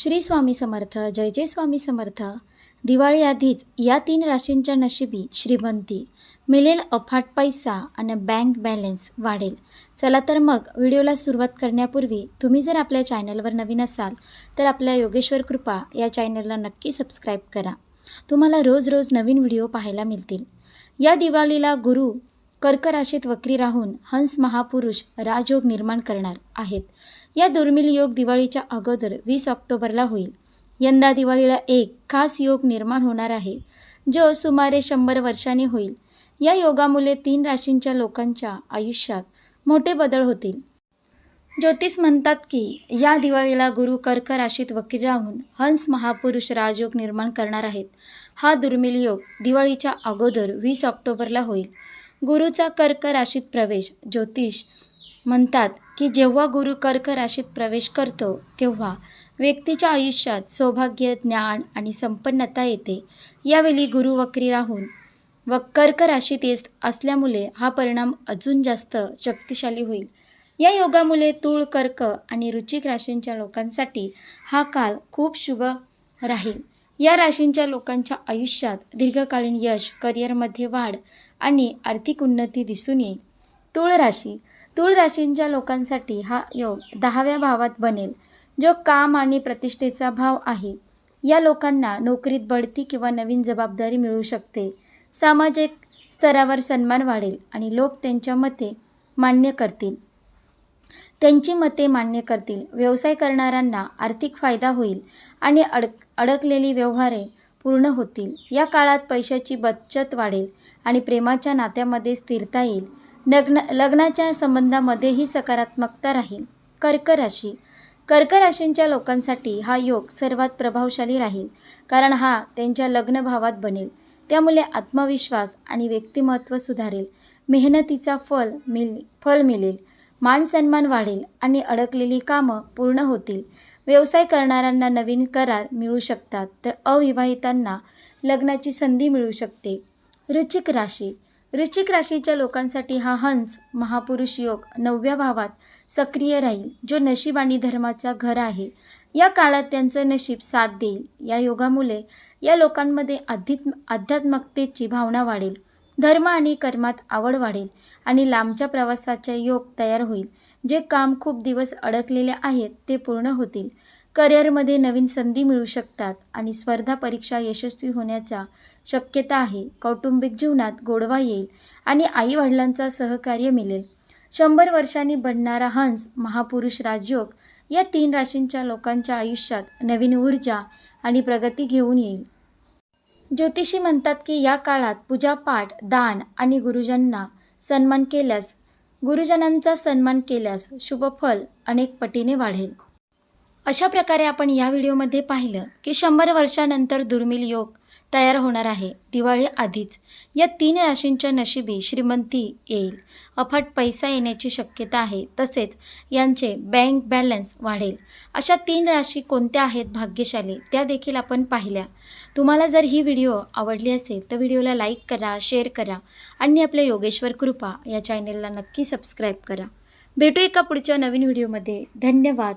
श्री स्वामी समर्थ जय जय स्वामी समर्थ. दिवाळी आधीच या तीन राशींच्या नशिबी श्रीमंती मिळेल अफाट पैसा आणि बँक बॅलन्स वाढेल. चला तर मग व्हिडिओला सुरुवात करण्यापूर्वी तुम्ही जर आपल्या चॅनलवर नवीन असाल तर आपल्या योगेश्वर कृपा या चॅनलला नक्की सबस्क्राईब करा. तुम्हाला रोज रोज नवीन व्हिडिओ पाहायला मिळतील. या दिवाळीला गुरु कर्क राशीत वक्री राहून हंस महापुरुष राजयोग निर्माण करणार आहेत. या दुर्मिळ योग दिवाळीच्या अगोदर वीस ऑक्टोबरला होईल. यंदा दिवाळीला एक खास योग निर्माण होणार आहे जो सुमारे शंभर वर्षांनी होईल. या योगामुळे तीन राशींच्या लोकांच्या आयुष्यात मोठे बदल होतील. ज्योतिष म्हणतात की या दिवाळीला गुरु कर्क राशीत वकील राहून हंस महापुरुष राजयोग निर्माण करणार आहेत. हा दुर्मिळ योग दिवाळीच्या अगोदर वीस ऑक्टोबरला होईल. गुरुचा कर्क राशीत प्रवेश. ज्योतिष म्हणतात की जेव्हा गुरु कर्क राशीत प्रवेश करतो तेव्हा व्यक्तीच्या आयुष्यात सौभाग्य ज्ञान आणि संपन्नता येते. यावेळी गुरु वक्री राहून व कर्क राशीत येत असल्यामुळे हा परिणाम अजून जास्त शक्तिशाली होईल. या योगामुळे तूळ कर्क आणि रुचिक राशींच्या लोकांसाठी हा काल खूप शुभ राहील. या राशींच्या लोकांच्या आयुष्यात दीर्घकालीन यश करिअरमध्ये वाढ आणि आर्थिक उन्नती दिसून येईल. तूळ राशी. तूळ राशींच्या लोकांसाठी हा योग दहाव्या भावात बनेल जो काम आणि प्रतिष्ठेचा भाव आहे. या लोकांना नोकरीत बढती किंवा नवीन जबाबदारी मिळू शकते. सामाजिक स्तरावर सन्मान वाढेल आणि लोक त्यांच्या मते मान्य करतील. त्यांची मते मान्य करतील. व्यवसाय करणाऱ्यांना आर्थिक फायदा होईल आणि अडक अडकलेली व्यवहारे पूर्ण होतील. या काळात पैशाची बचत वाढेल आणि प्रेमाच्या नात्यामध्ये स्थिरता येईल. लग्न लग्नाच्या संबंधामध्येही सकारात्मकता राहील. कर्क राशी. कर्क राशींच्या लोकांसाठी हा योग सर्वात प्रभावशाली राहील कारण हा त्यांच्या लग्न भावात बनेल. त्यामुळे आत्मविश्वास आणि व्यक्तिमत्व सुधारेल. मेहनतीचा फल मिल फल मिळेल. मान सन्मान वाढेल आणि अडकलेली कामं पूर्ण होतील. व्यवसाय करणाऱ्यांना नवीन करार मिळू शकतात तर अविवाहितांना लग्नाची संधी मिळू शकते. रुचिक राशी. वृश्चिक राशीच्या लोकांसाठी हा हंस महापुरुष योग नवव्या भावात सक्रिय राहील जो नशीब आणि धर्माचा घर आहे. या काळात त्यांचं नशीब साथ देईल. या योगामुळे या लोकांमध्ये आध्यात्म आध्यात्मकतेची भावना वाढेल. धर्म आणि कर्मात आवड वाढेल आणि लांबच्या प्रवासाचे योग तयार होईल. जे काम खूप दिवस अडकलेले आहेत ते पूर्ण होतील. करिअरमध्ये नवीन संधी मिळू शकतात आणि स्पर्धा परीक्षा यशस्वी होण्याच्या शक्यता आहे. कौटुंबिक जीवनात गोडवा येईल आणि आईवडिलांचा सहकार्य मिळेल. शंभर वर्षांनी बनणारा हंस महापुरुष राजयोग या तीन राशींच्या लोकांच्या आयुष्यात नवीन ऊर्जा आणि प्रगती घेऊन येईल. ज्योतिषी म्हणतात की या काळात पूजापाठ दान आणि गुरुजनांना सन्मान केल्यास गुरुजनांचा सन्मान केल्यास शुभफल अनेक पटीने वाढेल. अशा प्रकारे आपण या व्हिडिओमध्ये पाहिलं की शंभर वर्षानंतर दुर्मिळ योग तयार होणार आहे. दिवाळी आधीच. या तीन राशींच्या नशिबी श्रीमंती येईल. अफाट पैसा येण्याची शक्यता आहे. तसेच यांचे बँक बॅलन्स वाढेल. अशा तीन राशी कोणत्या आहेत भाग्यशाली? त्या देखील आपण पाहिल्या. तुम्हाला जर ही व्हिडिओ आवडली असेल तर व्हिडिओला लाईक करा शेअर करा आणि आपल्या योगेश्वर कृपा या चॅनेलला नक्की सबस्क्राईब करा. भेटू एका पुढच्या नवीन व्हिडिओमध्ये. धन्यवाद.